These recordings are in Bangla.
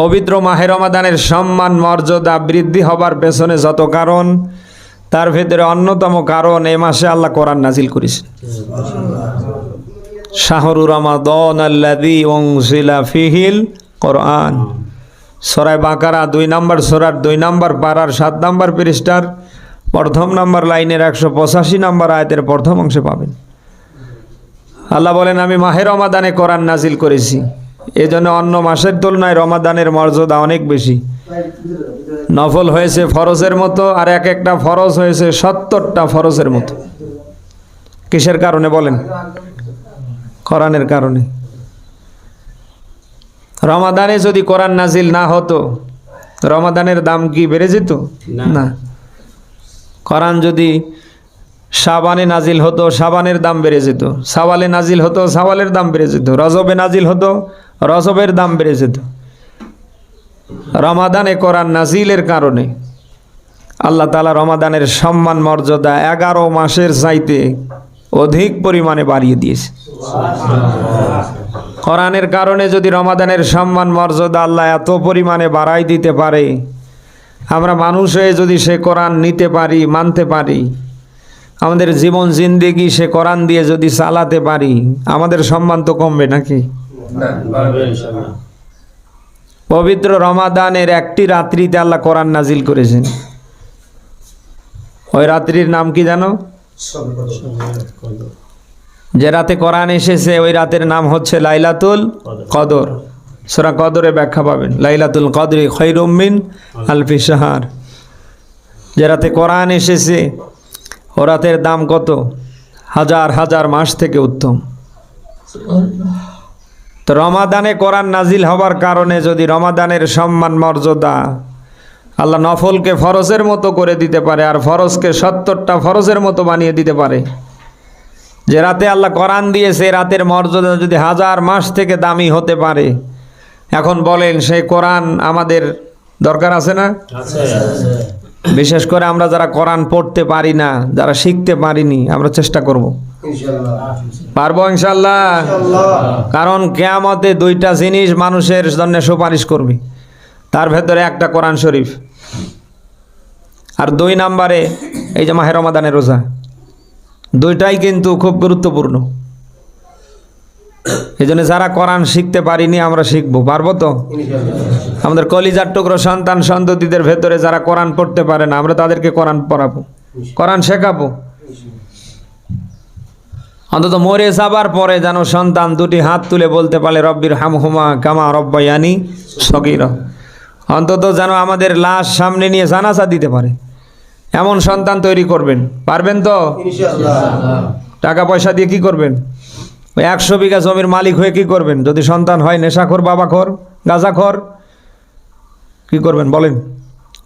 পবিত্র মাহে রমাদানের সম্মান, মর্যাদা বৃদ্ধি হবার পেছনে যত কারণ, তার ভেতরে অন্যতম কারণ এ মাসে আল্লাহ কোরআন নাজিল করেছেন শাহরু রমাদন আল্লাদি ওংসিলা ফিহিল কোরআন। সরাই বাঁকারা দুই নম্বর, সরার দুই নম্বর পাড়ার সাত নম্বর পৃষ্ঠার প্রথম নম্বর লাইনের একশো পঁচাশি নম্বর আয়তের প্রথম অংশে পাবেন। আল্লাহ বলেন, আমি মাহের রমাদানে কোরআন নাজিল করেছি। এজন্য অন্য মাসের তুলনায় রমাদানের মর্যাদা অনেক বেশি। নফল হয়েছে ফরজের মতো আর এক একটা ফরজ হয়েছে সত্তরটা ফরজের মতো। কিসের কারণে বলেন? কোরআনের কারণে। রমাদানে যদি কোরআন নাজিল না হতো রমাদানের দাম কি বেড়ে যেত? না। কোরআন যদি সাবানে নাজিল হতো, সাবানের দাম বেড়ে যেত। সাওয়ালে নাজিল হতো, সাওয়ালের দাম বেড়ে যেত। রজবে নাজিল হতো, রজবের দাম বেড়ে যেত। রমাদানে কোরআন নাজিলের কারণে আল্লাহ তালা রমাদানের সম্মান, মর্যাদা এগারো মাসের চাইতে অধিক পরিমাণে বাড়িয়ে দিয়েছে। কোরআনের কারণে যদি রমাদানের সম্মান, মর্যাদা আল্লাহ এত পরিমাণে বাড়াই দিতে পারে, আমরা মানুষ হয়ে যদি সে কোরআন নিতে পারি, মানতে পারি আমাদের জীবন জিন্দেগি সে কোরআন দিয়ে যদি চালাতে পারি আমাদের সম্মান তো কমবে নাকি? পবিত্র রমাদানের একটি রাত্রিতে আল্লাহ কোরআন নাজিল করেছেন। ওই রাত্রির নাম কি জানো? যে রাতে কোরআন এসেছে ওই রাতের নাম হচ্ছে লাইলাতুল কদর। সোরা কদরে ব্যাখ্যা পাবেন। লাইলাতুল কদরে খৈরুমিন আলফি সাহার যে রাতে কোরআন এসেছে ও রাতের দাম কত? হাজার হাজার মাস থেকে উত্তম। তো রমাদানে কোরআন নাজিল হবার কারণে যদি রমাদানের সম্মান, মর্যাদা আল্লাহ নফলকে ফরজের মতো করে দিতে পারে আর ফরজকে সত্তরটা ফরজের মতো বানিয়ে দিতে পারে, যে রাতে আল্লাহ কোরআন দিয়েছে রাতের মর্যাদা যদি হাজার মাস থেকে দামি হতে পারে, এখন বলেন, সেই কোরআন আমাদের দরকার আছে না? বিশেষ করে আমরা যারা কোরআন পড়তে পারি না যারা শিখতে পারিনি আমরা চেষ্টা করব। পারব ইনশাল্লাহ? কারণ কেয়ামতে দুইটা জিনিস মানুষের জন্য সুপারিশ করবে। তার ভেতরে একটা কোরআন শরীফ। আর দুই নাম্বারে এই যে মাহের রমাদানের রোজা। দুইটাই কিন্তু খুব গুরুত্বপূর্ণ। এই জন্য যারা কোরআন শিখতে পারিনি আমরা শিখব। পারব তো? আমাদের কলিজার টুকরো সন্তান সন্ততিদের ভেতরে যারা কোরআন পড়তে পারে না আমরা তাদেরকে কোরআন পড়াবো। কোরআন শেখাবো। অন্তত মরে যাবার পরে যেন সন্তান দুটি হাত তুলে বলতে পারে রব্বির হামহুমা কামা রব্বায়ানি সগির। অন্তত যেন আমাদের লাশ সামনে নিয়ে জানাসা দিতে পারে। এমন সন্তান তৈরি করবেন। পারবেন তো? টাকা পয়সা দিয়ে কি করবেন? ওই একশো বিঘা জমির মালিক হয়ে কি করবেন? যদি সন্তান হয় নেশাখোর বাবাখোর গাঁজাখোর কি করবেন বলেন?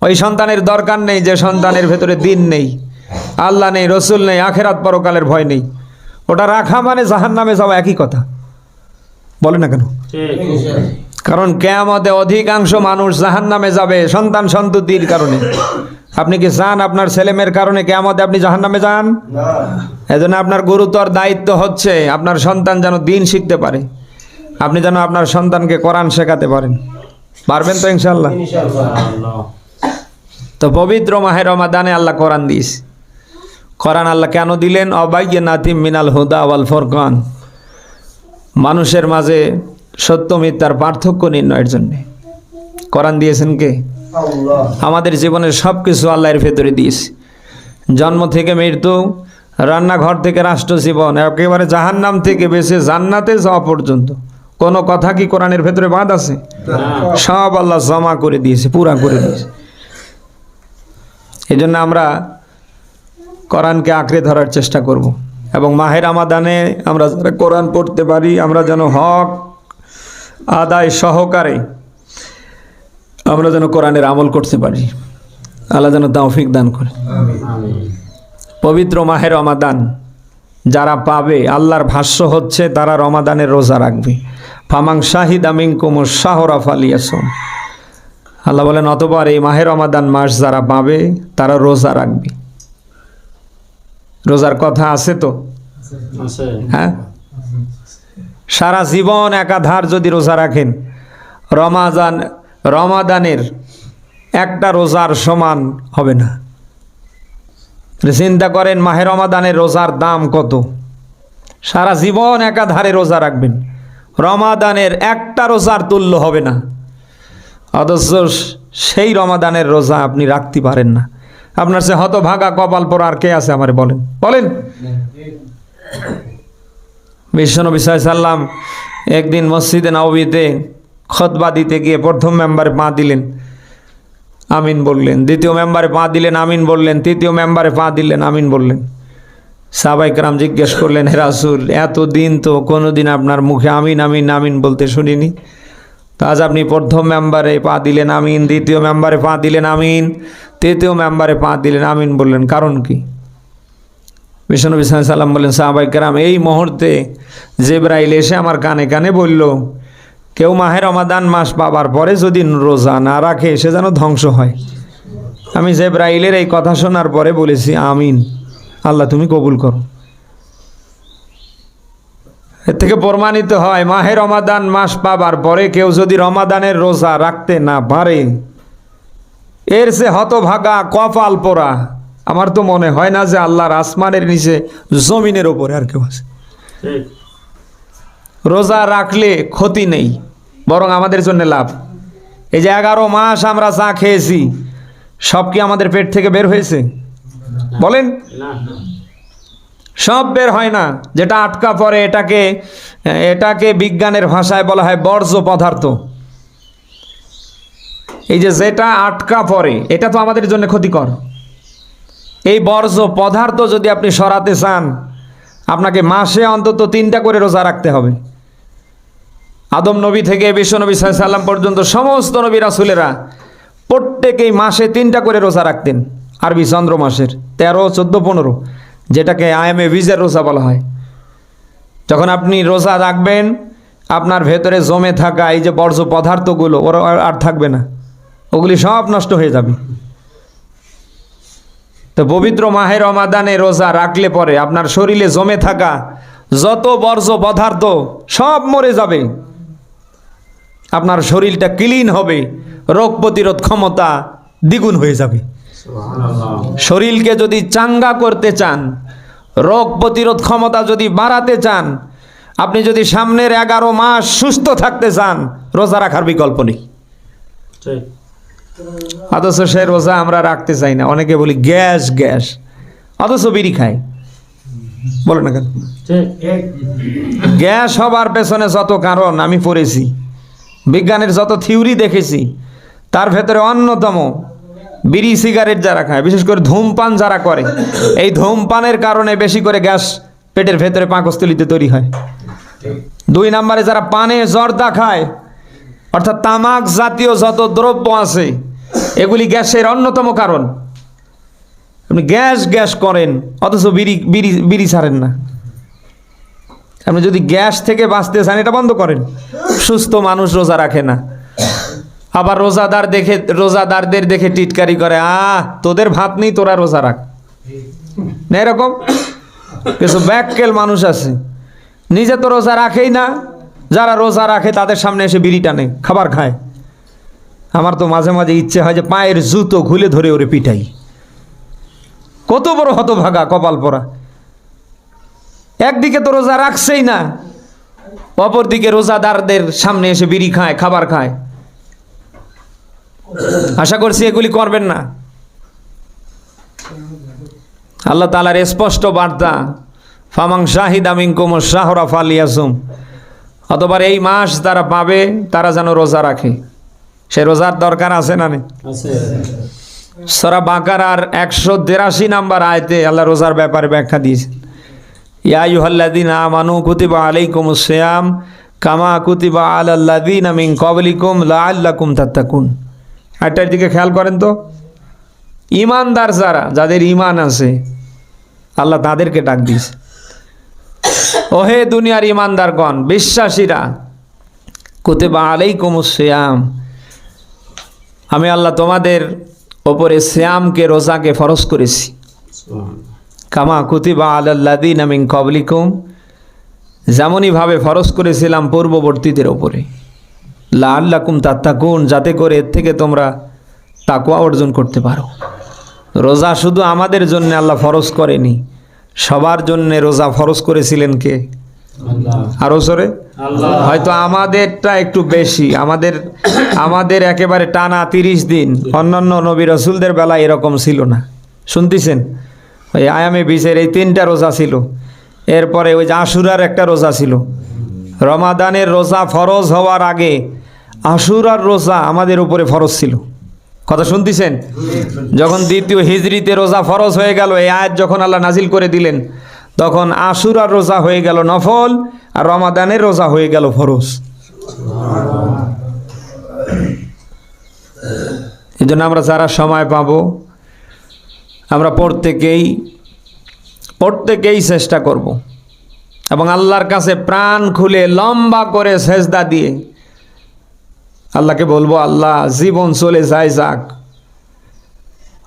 ওই সন্তানের দরকার নেই যে সন্তানের ভেতরে দিন নেই আল্লাহ নেই রসুল নেই আখেরাত পরকালের ভয় নেই। ওটা রাখা মানে জাহান নামে যাওয়া একই কথা। বলে না কেন? কারণ কেয়ামতে অধিকাংশ মানুষ জাহান নামে যাবে সন্তান সন্ততির কারণে। আপনি কি চান আপনার ছেলেমেয়ের কারণে কেয়ামতে আপনি জাহান নামে যান এজন্য আপনার গুরুতর দায়িত্ব হচ্ছে আপনার সন্তান যেন দিন শিখতে পারে। আপনি যেন আপনার সন্তানকে কোরআন শেখাতে পারেন। পারবেন তো ইনশাল্লাহ তো পবিত্র মাহে রমাদানে আল্লাহ কোরআন দিস কোরআন আল্লাহ কেন দিলেন? অবাইয়ে নাতিম মিনাল হুদা ওয়াল ফরকান। মানুষের মাঝে সত্য মিথ্যার পার্থক্য নির্ণয়ের জন্যে। কোরআন দিয়েছেন কে? আমাদের জীবনের সব কিছু আল্লাহর ভেতরে দিয়েছে। জন্ম থেকে মৃত্যু রান্নাঘর থেকে রাষ্ট্র জীবন একেবারে জাহান্নাম থেকে বেঁচে জান্নাতে যাওয়া পর্যন্ত। কোনো কথা কি কোরআনের ভেতরে বাদ আছে? সব আল্লাহ জমা করে দিয়েছে পুরা করে দিয়েছে। এই জন্য আমরা কোরআনকে আঁকড়ে ধরার চেষ্টা করব। এবং মাহের আমাদানে আমরা যারা কোরআন পড়তে পারি আমরা যেন হক আদায় সহকারে আমরা যেন কোরআনের আমল করতে পারি। আল্লাহ যেন তৌফিক দান করে। পবিত্র মাহের রমাদান। যারা পাবে আল্লাহর ভাষ্য হচ্ছে তারা রমাদানের রোজা রাখবে। ফামাং শাহিদ আমিং কুমুর শাহরাফ আলিয়াসম আল্লাহ বলেন অতবার এই মাহের রমাদান মাস যারা পাবে তারা রোজা রাখবে। রোজার কথা আছে তো? হ্যাঁ? সারা জীবন একাধার যদি রোজা রাখেন রমাজান রমাদানের একটা রোজার সমান হবে না। চিন্তা করেন, মাহে রমাদানের রোজার দাম কত? সারা জীবন একাধারে রোজা রাখবেন। রমাদানের একটা রোজার তুল্য হবে না। অথচ সেই রমাদানের রোজা আপনি রাখতে পারেন না। আপনার সে হতভাগা কপাল পর আর কে আছে আমার বলেন? বলেন। বিশ্বনবী সাল্লাম একদিন মসজিদে নবীতে খতবা দিতে গিয়ে প্রথম মেম্বারে পা দিলেন। আমিন বললেন। দ্বিতীয় মেম্বারে পা দিলেন, আমিন বললেন। তৃতীয় মেম্বারে পা দিলেন, আমিন বললেন। সাবাইকরাম জিজ্ঞেস করলেন, হে রাসূল এত দিন তো কোনো দিন আপনার মুখে আমিন আমিন আমিন বলতে শুনিনি। তো আজ আপনি প্রথম মেম্বারে পা দিলেন, আমিন। দ্বিতীয় মেম্বারে পা দিলেন, আমিন। তৃতীয় মেম্বারে পা দিলেন, আমিন বললেন। কারণ কি? বিষ্ণু সাল্লাম বললেন সাহাবাইকরাম এই মুহূর্তে জেব্রাইল এসে আমার কানে কানে বলল কেউ মাহের রমাদান মাস পাবার পরে যদি রোজা না রাখে, সে যেন ধ্বংস হয়। আমি জেব্রাইলের এই কথা শোনার পরে বলেছি, আমিন। আল্লাহ, তুমি কবুল করো। এর থেকে প্রমাণিত হয়, মাহে রমাদান মাস পাবার পরে কেউ যদি রমাদানের রোজা রাখতে না পারে, এর সে হতভাগা কপাল পোড়া, আমার তো মনে হয় না যে আল্লাহর আসমানের নিচে জমিনের ওপরে আর কেউ আছে। রোজা রাখলে ক্ষতি নেই বরং আমাদের জন্য লাভ। এই যে এগারো মাস আমরা চা খেয়েছি সব কি আমাদের পেট থেকে বের হয়েছে? বলেন। সব বের হয় না যেটা আটকা পড়ে এটাকে এটাকে বিজ্ঞানের ভাষায় বলা হয় বর্জ্য পদার্থ। এই যে যেটা আটকা পড়ে এটা তো আমাদের জন্য ক্ষতিকর। এই বর্জ্য পদার্থ যদি আপনি সরাতে চান আপনাকে মাসে অন্তত তিনটা করে রোজা রাখতে হবে। আদম নবী থেকে বিশ্ব নবী সাল্লাম পর্যন্ত সমস্ত নবী রাসুলেরা প্রত্যেকেই মাসে তিনটা করে রোজা রাখতেন, আরবি চন্দ্র মাসের, তেরো, চোদ্দ, পনেরো, যেটাকে আইএমএ ভিজের রোজা বলা হয়। যখন আপনি রোজা রাখবেন, আপনার ভেতরে জমে থাকা এই যে বর্জ্য পদার্থগুলো, ওরা আর থাকবে না। ওগুলি সব নষ্ট হয়ে যাবে। তো পবিত্র মাহের রমাদানে রোজা রাখলে পরে আপনার শরীরে জমে থাকা যত বর্জ্য পদার্থ সব মরে যাবে। আপনার শরীরটা ক্লিন হবে রোগ প্রতিরোধ ক্ষমতা দ্বিগুণ হয়ে যাবে। শরীরকে যদি চাঙ্গা করতে চান রোগ প্রতিরোধ ক্ষমতা যদি বাড়াতে চান আপনি যদি সামনের এগারো মাস সুস্থ থাকতে চান রোজা রাখার বিকল্প নেই। অথচ সে রোজা আমরা রাখতে চাই না। অনেকে বলি গ্যাস গ্যাস। অথচ বিড়ি খায়। বলো না কেন? গ্যাস হবার পেছনে যত কারণ আমি পড়েছি। বিজ্ঞানের যত থিওরি দেখেছি, তার ভেতরে অন্যতম বিড়ি, সিগারেট যারা খায়, বিশেষ করে ধূমপান যারা করে, এই ধূমপানের কারণে বেশি করে গ্যাস পেটের ভেতরে পাকস্থলিতে তৈরি হয়। দুই নম্বরে যারা পানে জর্দা খায়, অর্থাৎ তামাক জাতীয় যত দ্রব্য আছে, এগুলি গ্যাসের অন্যতম কারণ। আপনি গ্যাস গ্যাস করেন, অথচ বিড়ি বিড়ি বিড়ি ছাড়েন না। আপনি যদি গ্যাস থেকে বাঁচতে চান, এটা বন্ধ করেন। সুস্থ মানুষ রোজা রাখে না। আবার রোজাদার দেখে, রোজাদারদের দেখে টিটকারি করে, আহ, তোদের ভাত নেই, তোরা রোজা রাখ। না এরকম? কিছু ব্যাককেল মানুষ আছে। নিজে তো রোজা রাখেই না। যারা রোজা রাখে, তাদের সামনে এসে বিড়ি টানে, খাবার খায়। আমার তো মাঝে মাঝে ইচ্ছে হয় যে পায়ের জুতো খুলে ধরে ওরে পিটাই। কত বড় হতভাগা কপাল পরা। একদিকে তো রোজা রাখছেই না অপরদিকে রোজাদারদের সামনে এসে বিড়ি খায় খাবার খায়। আশা করছি এগুলি করবেন না। আল্লাহ তালার স্পষ্ট বার্তা ফামাং শাহিদ আমিন কুমর শাহরা ফালিয়াসুম। অতবার এই মাস তারা পাবে তারা যেন রোজা রাখে। সে রোজার দরকার আছে না সরা বাঁকার আর একশো তেরাশি নাম্বার আয়তে আল্লাহ রোজার ব্যাপারে ব্যাখ্যা দিয়েছেন ইয়াইহল্লাদিন আমানু কুতিবা আলাইকুম শ্যাম কামা কুতিবা আলাল্লাদিন আমিন কবলিকুম লা আল্লাকুম তাত্তাকুন। একটার দিকে খেয়াল করেন তো। ইমানদার যারা, যাদের ইমান আছে, আল্লাহ তাদেরকে ডাক দিয়েছে। ওহে দুনিয়ার ইমানদারগণ বিশ্বাসীরা, কুতিবা আলাইকুম শ্যাম আমি আল্লাহ তোমাদের ওপরে শ্যামকে রোজাকে ফরজ করেছি। কামা কুতিবা আলাল্লাদিন আমিন কবলিকুম যেমনইভাবে ফরজ করেছিলাম পূর্ববর্তীদের ওপরে লা আল্লাকুম তাত্তাকুন যাতে করে এর থেকে তোমরা তাকুয়া অর্জন করতে পারো। রোজা শুধু আমাদের জন্য আল্লাহ ফরজ করেনি সবার জন্য রোজা ফরজ করেছিলেন কে? আরও সরে হয়তো আমাদেরটা একটু বেশি আমাদের আমাদের একেবারে টানা তিরিশ দিন অন্যান্য নবী রসুলদের বেলা এরকম ছিল না। শুনতেছেন? ওই আয়ামে বিশের এই তিনটা রোজা ছিল। এরপরে ওই যে আশুরার একটা রোজা ছিল। রমাদানের রোজা ফরজ হওয়ার আগে আশুরার রোজা আমাদের উপরে ফরজ ছিল। কথা শুনতেছেন? যখন দ্বিতীয় হিজরিতে রোজা ফরজ হয়ে গেল, এই আয়াত যখন আল্লাহ নাজিল করে দিলেন, তখন আশুরার রোজা হয়ে গেল নফল, আর রমাদানের রোজা হয়ে গেল ফরজ। এই জন্য আমরা যারা সময় পাব আমরা প্রত্যেকেই প্রত্যেকেই চেষ্টা করব। এবং আল্লাহর কাছে প্রাণ খুলে লম্বা করে সেজদা দিয়ে আল্লাহকে বলব, আল্লাহ জীবন চলে যায় যাক।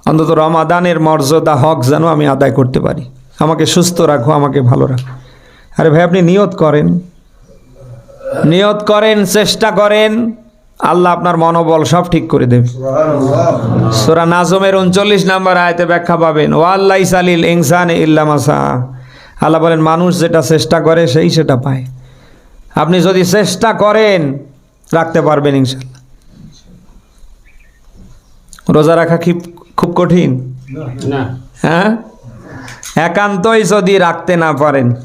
অন্তত রমাদানের মর্যাদা হক যেন আমি আদায় করতে পারি। আমাকে সুস্থ রাখো, আমাকে ভালো রাখো। আরে ভাই, আপনি নিয়ত করেন। নিয়ত করেন, চেষ্টা করেন। আল্লাহ আপনার মনোবল সব ঠিক করে দেবে। সোরা নাজমের উনচল্লিশ নাম্বার আয়তে ব্যাখ্যা পাবেন ও আল্লাহ সালিল ইনসান ইল্লামাসা আল্লাহ বলেন মানুষ যেটা চেষ্টা করে সেই সেটা পায়। আপনি যদি চেষ্টা করেন রাখতে পারবেন ইনশাল্লাহ রোজা রাখা কি খুব কঠিন? হ্যাঁ? একান্তই যদি রাখতে না পারেন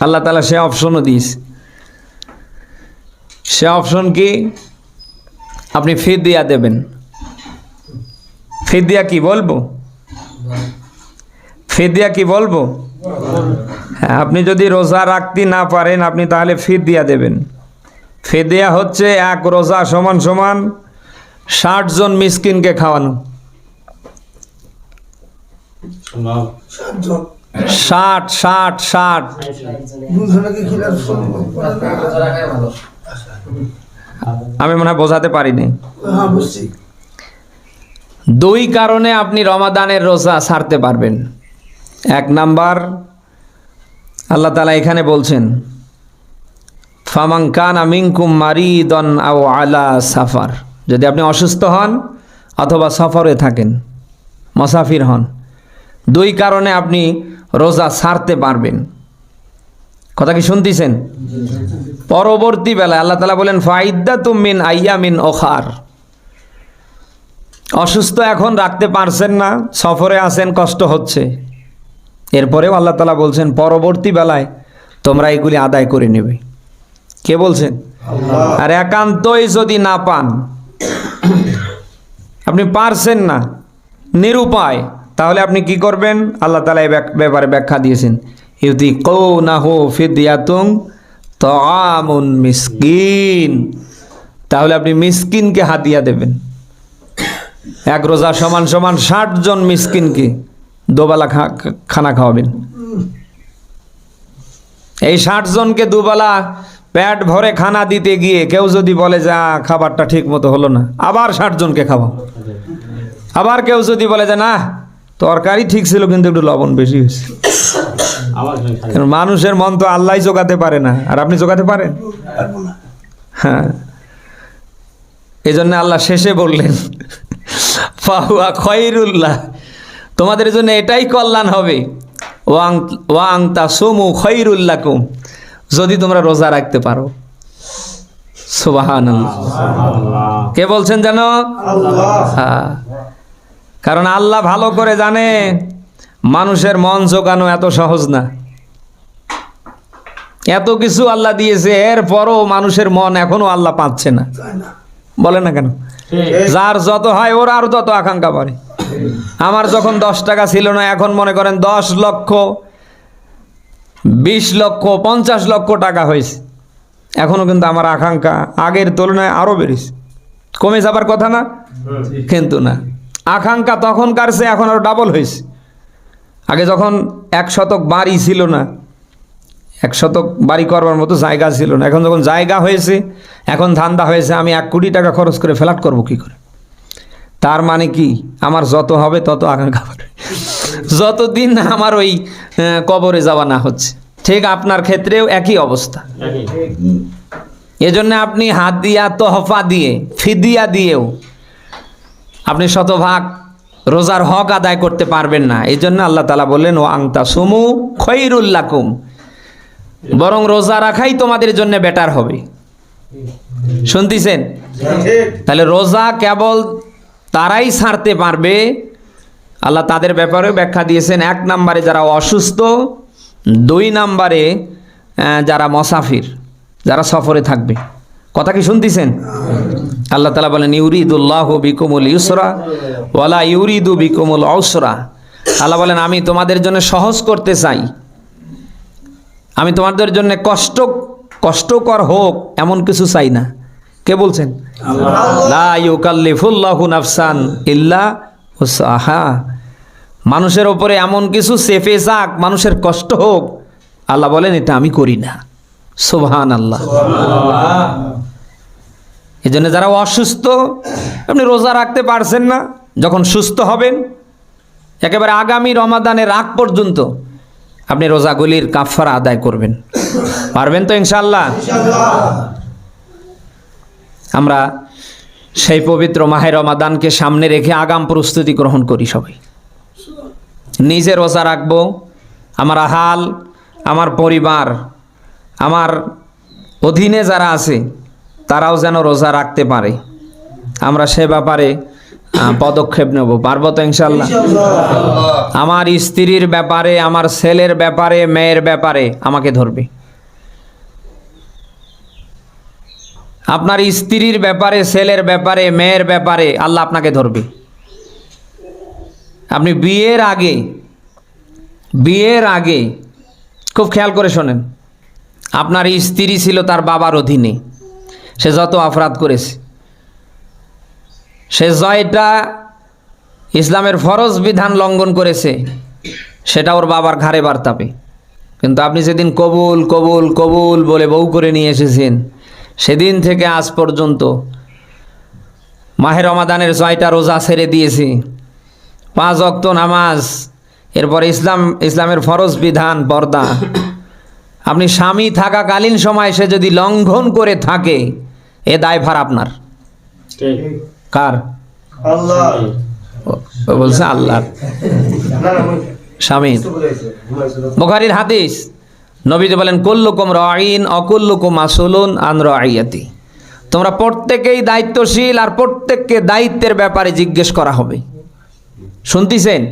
আল্লাহ তালা সে অপশনও দিস সে অপশন কি? আপনি ফিদিয়া দেবেন। ফিদিয়া কি বলব? ফিদিয়া কি বলব? হ্যাঁ আপনি যদি রোজা রাখতে না পারেন, আপনি তাহলে ফিদিয়া দেবেন। ফিদিয়া হচ্ছে এক রোজা সমান সমান ষাট জন মিসকিনকে খাওয়ানো। ষাট ষাট ষাট। আমি মনে হয় বোঝাতে পারিনি। হ্যাঁ বুঝছি। দুই কারণে আপনি রমাদানের রোজা ছাড়তে পারবেন। এক নাম্বার আল্লাহ তালা এখানে বলছেন ফামাঙ্কান আমিংকুম মারিদন আও আলা সাফার। যদি আপনি অসুস্থ হন অথবা সফরে থাকেন মসাফির হন দুই কারণে আপনি রোজা ছাড়তে পারবেন। কথা কি শুনতেছেন? পরবর্তী বেলায় আল্লাহ তালা বলেন ফাইদ্দা তুমিন আইয়া মিন ওখার। অসুস্থ এখন রাখতে পারছেন না সফরে আছেন কষ্ট হচ্ছে। এরপরেও আল্লাহ তালা বলছেন পরবর্তী বেলায় তোমরা এগুলি আদায় করে নেবে। কে বলছেন? আর একান্তই যদি না পান আপনি পারছেন না নিরুপায় তাহলে আপনি কি করবেন? আল্লাহ তালা এই ব্যাপারে ব্যাখ্যা দিয়েছেন। ইউতি কৌ মিসকিন। তাহলে আপনি মিসকিনকে হাতিয়া দেবেন। এক রোজা সমান সমান ষাট জন মিসকিনকে দোবেলা খানা খাওয়াবেন। এই ষাট জনকে দুবেলা পেট ভরে খানা দিতে গিয়ে কেউ যদি বলে যে খাবারটা ঠিক মতো হলো না। আবার ষাট জনকে খাওয়াও। আবার কেউ যদি বলে যে, না, তরকারি ঠিক ছিল কিন্তু একটু লবণ বেশি হয়েছে। মানুষের মন তো আল্লাহ জোগাতে পারে না। আর আপনি জোগাতে পারেন? হ্যাঁ। এই জন্য আল্লাহ শেষে বললেন ফাহুয়া খয়রুল্লাহ তোমাদের জন্য এটাই কল্যাণ হবে। ওয়াং ওয়াং তা সোমু খৈরুল্লাকুম যদি তোমরা রোজা রাখতে পারো। সুবাহান কে বলছেন জানো? হ্যাঁ। কারণ আল্লাহ ভালো করে জানে। মানুষের মন জোগানো এত সহজ না। এত কিছু আল্লাহ দিয়েছে এরপরও মানুষের মন এখনও আল্লাহ পাচ্ছে না। বলে না কেন? যার যত হয় ওর আর তত আকাঙ্ক্ষা করে। আমার যখন দশ টাকা ছিল না এখন মনে করেন দশ লক্ষ বিশ লক্ষ পঞ্চাশ লক্ষ টাকা হয়েছে। এখনও কিন্তু আমার আকাঙ্ক্ষা আগের তুলনায় আরও বেড়েছে। কমে যাবার কথা না? কিন্তু না। আকাঙ্ক্ষা তখনকার সে এখন আরও ডাবল হয়েছে। আগে যখন এক শতক বাড়ি ছিল না, এক শতক বাড়ি করবার মতো জায়গা ছিল না। এখন যখন জায়গা হয়েছে, এখন ধান্দা হয়েছে, আমি এক কোটি টাকা খরচ করে ফ্ল্যাট করব কি করে? তার মানে কি? আমার যত হবে, তত আকাঙ্ক্ষা বাড়বে। যতদিন না আমার ওই কবরে যাওয়া না হচ্ছে। ঠিক আপনার ক্ষেত্রেও একই অবস্থা। এজন্য আপনি হাদিয়া তহফা দিয়ে, ফিদিয়া দিয়েও আপনি শতভাগ রোজার হক আদায় করতে পারবেন না। এই জন্য আল্লাহ তালা বললেন ও আংতা সুমু খৈরুল্লাকুম বরং রোজা রাখাই তোমাদের জন্য বেটার হবে। শুনতেছেন? তাহলে রোজা কেবল তারাই ছাড়তে পারবে। আল্লাহ তাদের ব্যাপারেও ব্যাখ্যা দিয়েছেন, এক নম্বরে যারা অসুস্থ, দুই নম্বরে যারা মসাফির, যারা সফরে থাকবে। কথা কি শুনতেছেন? আল্লাহ তালা বলেন ইউরিদুল্লাহ বিকুমুল ইউসরা ওয়ালা ইউরিদু বিকুমুল অসরা আল্লাহ বলেন আমি তোমাদের জন্য সহজ করতে চাই। আমি তোমাদের জন্য কষ্ট কষ্টকর হোক এমন কিছু চাই না। কে বলছেন? নাফসান ইল্লা উসাহা মানুষের ওপরে এমন কিছু সেফে যাক মানুষের কষ্ট হোক আল্লাহ বলেন এটা আমি করি না। সুবহান আল্লাহ এই জন্য যারা অসুস্থ, আপনি রোজা রাখতে পারছেন না, যখন সুস্থ হবেন, একেবারে আগামী রমাদানের আগ পর্যন্ত আপনি রোজাগুলির কাফারা আদায় করবেন। পারবেন তো ইনশাল্লাহ আমরা সেই পবিত্র মাহে রমাদানকে সামনে রেখে আগাম প্রস্তুতি গ্রহণ করি সবাই। নিজে রোজা রাখব, আমার হাল আমার পরিবার আমার অধীনে যারা আছে তারাও যেন রোজা রাখতে পারে। আমরা সে ব্যাপারে পদক্ষেপ নেব। পারব তো ইনশাল্লাহ আমার স্ত্রীর ব্যাপারে আমার ছেলের ব্যাপারে মেয়ের ব্যাপারে আমাকে ধরবে। আপনার স্ত্রীর ব্যাপারে ছেলের ব্যাপারে মেয়ের ব্যাপারে আল্লাহ আপনাকে ধরবে। আপনি বিয়ের আগে বিয়ের আগে খুব খেয়াল করে শোনেন। আপনার স্ত্রী ছিল তার বাবার অধীনে। সে যত অপরাধ করেছে। সে জয়টা ইসলামের ফরজ বিধান লঙ্ঘন করেছে, সেটা ওর বাবার ঘাড়ে বার্তাবে কিন্তু আপনি যেদিন কবুল কবুল কবুল বলে বউ করে নিয়ে এসেছেন, সেদিন থেকে আজ পর্যন্ত মাহের রমাদানের ছয়টা রোজা ছেড়ে দিয়েছি। পাঁচ অক্ত নামাজ, এরপর ইসলাম, ইসলামের ফরজ বিধান, পর্দা। আপনি স্বামী থাকাকালীন সময় সে যদি লঙ্ঘন করে থাকে এ দায়ভার আপনার। কার? বলছে আল্লাহ। স্বামীর। বুখারির হাদিস। নবীজি বলেন কুল্লুকুম রাইন অকুল্লুকুম আসুলুন আন রাইয়াতি তোমরা প্রত্যেকেই দায়িত্বশীল আর প্রত্যেককে দায়িত্বের ব্যাপারে জিজ্ঞেস করা হবে। শুনতেছেন?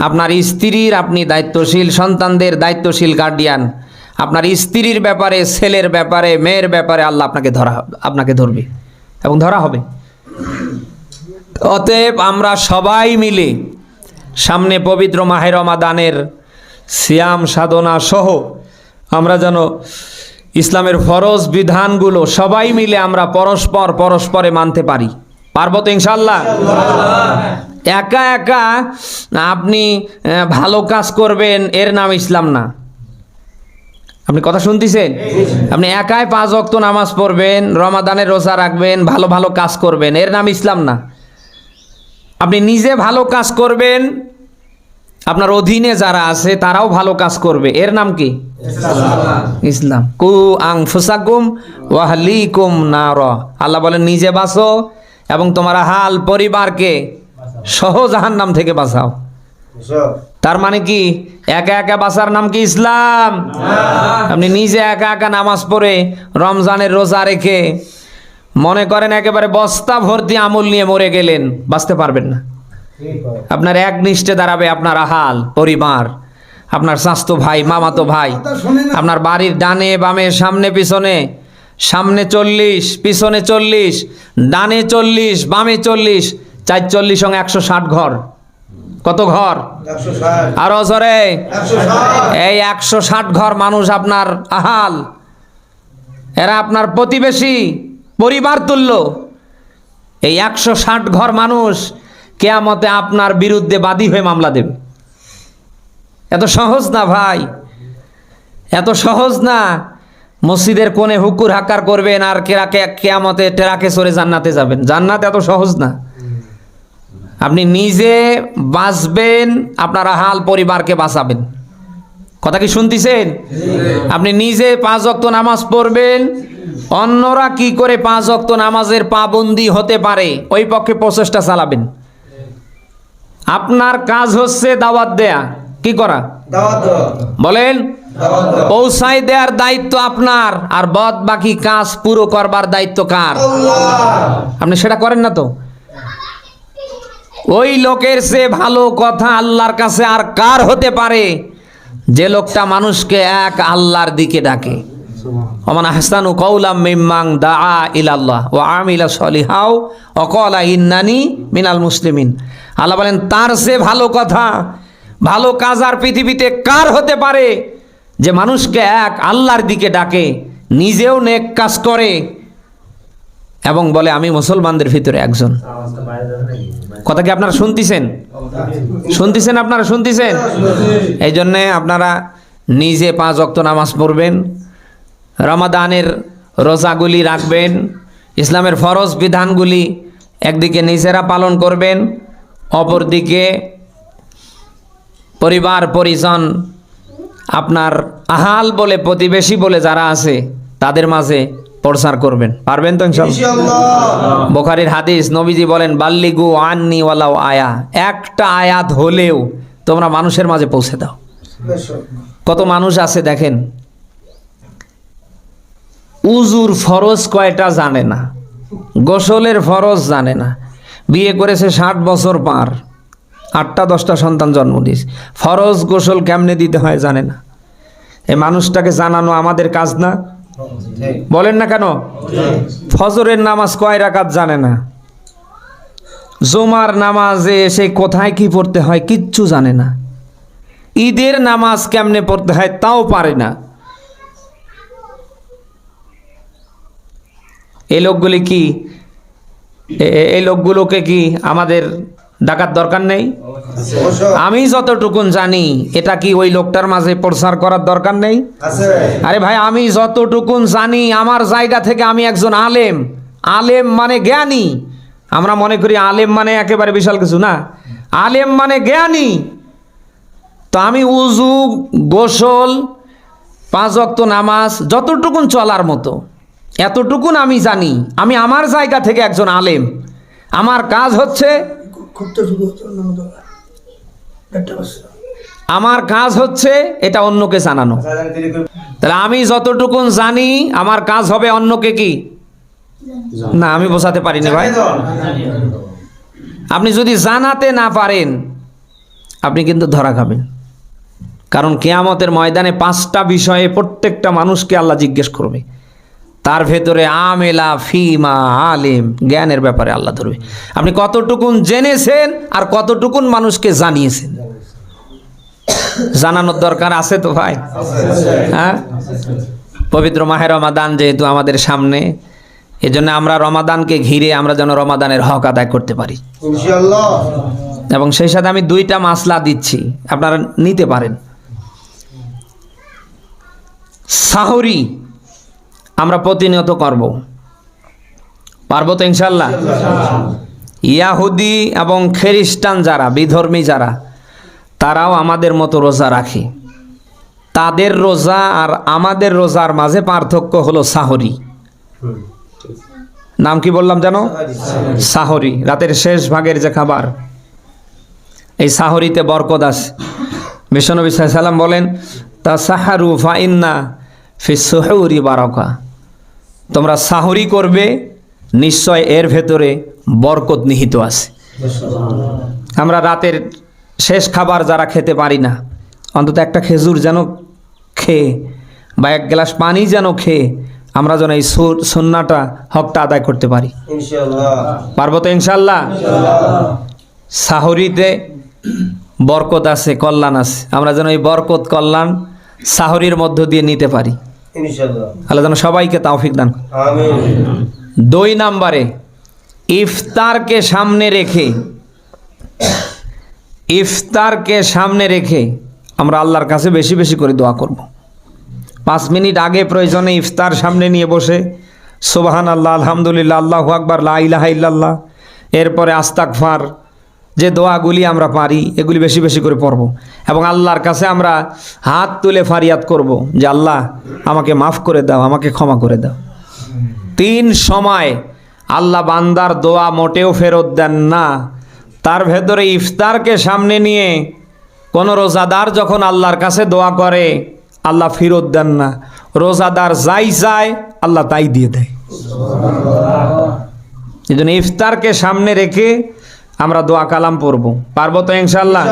আপনার স্ত্রীর আপনি দায়িত্বশীল সন্তানদের দায়িত্বশীল গার্ডিয়ান আপনার স্ত্রীর ব্যাপারে, ছেলের ব্যাপারে, মেয়ের ব্যাপারে আল্লাহ আপনাকে ধরা, আপনাকে ধরবে। এবং ধরা হবে। অতএব আমরা সবাই মিলে সামনে পবিত্র মাহের রমাদানের সিয়াম সাধনা সহ আমরা যেন ইসলামের ফরজ বিধানগুলো সবাই মিলে আমরা পরস্পর পরস্পরে মানতে পারি। পারব তো ইনশাল্লাহ একা একা আপনি ভালো কাজ করবেন, এর নাম ইসলাম না। আপনি কথা শুনতেছেন? আপনি একাই পাঁচ অক্ত নামাজ পড়বেন, রমাদানের রোজা রাখবেন, ভালো ভালো কাজ করবেন। এর নাম ইসলাম না। আপনি নিজে ভালো কাজ করবেন, আপনার অধীনে যারা আছে তারাও ভালো কাজ করবে। এর নাম কি? ইসলাম। কু আং ফুসাকুম ওয়াহলিকুম নার। আল্লাহ বলেন, নিজে বাঁচো এবং তোমার হাল পরিবারকে সহ জাহান্নাম থেকে বাঁচাও। তার মানে কি? একা একা বাঁচার নাম কি ইসলাম? আপনি নিজে একা একা নামাজ পড়ে রমজানের রোজা রেখে মনে করেন একেবারে বস্তা ভর্তি আমল নিয়ে মরে গেলেন বাঁচতে পারবেন না। আপনার এক নিষ্ঠে দাঁড়াবে আপনার আহাল পরিবার আপনার স্বাস্থ্য ভাই মামাতো ভাই আপনার বাড়ির ডানে বামে সামনে পিছনে সামনে চল্লিশ পিছনে চল্লিশ ডানে চল্লিশ বামে চল্লিশ চার চল্লিশ সঙ্গে একশো ষাট ঘর। কত ঘর? আরও জোরে। এই একশো ষাট ঘর মানুষ আপনার আহাল। এরা আপনার প্রতিবেশী, পরিবার তুল্য। এই একশো ষাট ঘর মানুষ কেয়ামতে আপনার বিরুদ্ধে বাদী হয়ে মামলা দেবে। এত সহজ না ভাই? এত সহজ না? মসজিদের কোণে হুকুর হাকার করবেন আর কেরাকে কেয়ামতে টেরাকে সরে জান্নাতে যাবেন। জান্নাত এত সহজ না। আপনি নিজে বাঁচবেন আপনার হাল পরিবারকে বাঁচাবেন। কথা কি শুনতেছেন? আপনি নিজে পাঁচ অক্ত নামাজ পড়বেন অন্যরা কি করে পাঁচ অক্ত নামাজের পাবন্দি হতে পারে ওই পক্ষে প্রচেষ্টা চালাবেন। আপনার কাজ হচ্ছে দাওয়াত দেয়া কি করা? বলেন পৌঁছাই দেওয়ার দায়িত্ব আপনার আর বদ বাকি কাজ পুরো করবার দায়িত্ব কার? আপনি সেটা করেন না তো? ওই লোকের সে ভালো কথা আল্লাহর কাছে আর কার হতে পারে? যে লোকটা মানুষকে এক আল্লাহর দিকে ডাকে। কৌলাম মিম্মাং দা ইলাল্লাহ ও আমিলা সলিহাও অকলা ইন্নানি মুসলিমিন। আল্লাহ বলেন, তার সে ভালো কথা, ভালো কাজ আর পৃথিবীতে কার হতে পারে? যে মানুষকে এক আল্লাহর দিকে ডাকে, নিজেও নেক কাজ করে। এবং বলে, আমি মুসলমানদের ভিতরে একজন। কথা কি আপনারা শুনতেছেন? শুনতেছেন আপনারা, শুনতেছেন? এই জন্যে আপনারা নিজে পাঁচ অক্ত নামাজ পড়বেন, রমাদানের রোজাগুলি রাখবেন, ইসলামের ফরজ বিধানগুলি একদিকে নিজেরা পালন করবেন, অপরদিকে পরিবার, পরিজন, আপনার আহাল বলে, প্রতিবেশী বলে যারা আছে, তাদের মাঝে প্রচার করবেন। পারবেন তো বোখারির হাদিস নবীজি বলেন বাল্লিগু আননি ওয়ালাও আয়া। একটা আয়াত হলেও তোমরা মানুষের মাঝে পৌঁছে দাও। কত মানুষ আছে দেখেন? উজুর ফরজ কয়টা জানে না। গোসলের ফরজ জানে না। বিয়ে করেছে ষাট বছর পার। আটটা দশটা সন্তান জন্ম দিয়েছে ফরজ গোসল কেমনে দিতে হয় জানে না। এই মানুষটাকে জানানো আমাদের কাজ না। বলেন না কেন? ফজরের নামাজ কয় রাকাত জানে না? জুমার নামাজে এসে কোথায় কি পড়তে হয় কিচ্ছু জানে না। ঈদের নামাজ কেমনে পড়তে হয় তাও পারে না। এই লোকগুলি কি? এই লোকগুলোকে কি আমাদের ডাকার দরকার নেই। আমি যতটুকুন জানি এটা কি ওই লোকটার মাঝে প্রচার করার দরকার নেই? আরে ভাই আমি যতটুকুন জানি আমার জায়গা থেকে আমি একজন আলেম। আলেম মানে জ্ঞানী। আমরা মনে করি আলেম মানে একেবারে বিশাল কিছু না। আলেম মানে জ্ঞানী। তো আমি উজু গোসল পাঁচ অক্ত নামাজ যতটুকুন চলার মতো এতটুকুন আমি জানি। আমি আমার জায়গা থেকে একজন আলেম। আমার কাজ হচ্ছে আমার কাজ হচ্ছে এটা অন্যকে জানানো। তাহলে আমি যতটুকুন জানি আমার কাজ হবে অন্যকে কি? না আমি বোঝাতে পারিনি ভাই। আপনি যদি জানাতে না পারেন আপনি কিন্তু ধরা খাবেন। কারণ কেয়ামতের ময়দানে পাঁচটা বিষয়ে প্রত্যেকটা মানুষকে আল্লাহ জিজ্ঞেস করবে। তার ভেতরে আমেলা ফিমা আলেম। জ্ঞানের ব্যাপারে আল্লাহ ধরবে। আপনি কতটুকুন জেনেছেন আর কতটুকুন মানুষকে জানিয়েছেন? জানানোর দরকার আছে তো ভাই? হ্যাঁ? পবিত্র মাহের রমাদান যেহেতু আমাদের সামনে এজন্য আমরা রমাদানকে ঘিরে আমরা যেন রমাদানের হক আদায় করতে পারি। এবং সেই সাথে আমি দুইটা মাসলা দিচ্ছি আপনারা নিতে পারেন। সাহরি আমরা প্রতিনিয়ত করব। পারব তো ইনশাল্লাহ ইয়াহুদি এবং খ্রিস্টান যারা, বিধর্মী যারা, তারাও আমাদের মতো রোজা রাখে। তাদের রোজা আর আমাদের রোজার মাঝে পার্থক্য হলো সাহরি। নাম কি বললাম জানো সাহরি। রাতের শেষ ভাগের যে খাবার, এই সাহরিতে বরকত আছে। বিশ্বনবী বলেন তা সাহারু ফাইন্না ফি সুহুরি বারকা। তোমরা সাহরি করবে নিশ্চয় এর ভেতরে বরকত নিহিত আছে। আমরা রাতের শেষ খাবার যারা খেতে পারি না অন্তত একটা খেজুর যেন খেয়ে বা এক গ্লাস পানি যেন খেয়ে আমরা যেন এই সুন্নাটা হকটা আদায় করতে পারি। পারব তো ইনশাল্লাহ সাহরিতে বরকত আছে কল্যাণ আছে। আমরা যেন এই বরকত কল্যাণ সাহরির মধ্য দিয়ে নিতে পারি। আল্লাহ যেন সবাইকে তাওফিক দান দুই নাম্বারে ইফতারকে সামনে রেখে ইফতারকে সামনে রেখে আমরা আল্লাহর কাছে বেশি বেশি করে দোয়া করব। পাঁচ মিনিট আগে প্রয়োজনে ইফতার সামনে নিয়ে বসে সুবাহান আল্লাহ আলহামদুলিল্লাহ আল্লাহ আকবর লা ইলাহা ইল্লাল্লাহ এরপরে আস্তাকফার যে দোয়াগুলি আমরা পারি, এগুলি বেশি বেশি করে পড়ব। এবং আল্লাহর কাছে আমরা হাত তুলে ফারিয়াদ করব যে, আল্লাহ, আমাকে মাফ করে দাও, আমাকে ক্ষমা করে দাও। তিন সময় আল্লাহ বান্দার দোয়া মোটেও ফেরত দেন না। তার ভেতরে ইফতারকে সামনে নিয়ে কোনো রোজাদার যখন আল্লাহর কাছে দোয়া করে, আল্লাহ ফেরত দেন না। রোজাদার যাই চায়, আল্লাহ তাই দিয়ে দেয়। এই জন্য ইফতারকে সামনে রেখে আমরা দোয়া কালাম পড়ব। পারব তো ইনশাল্লাহ?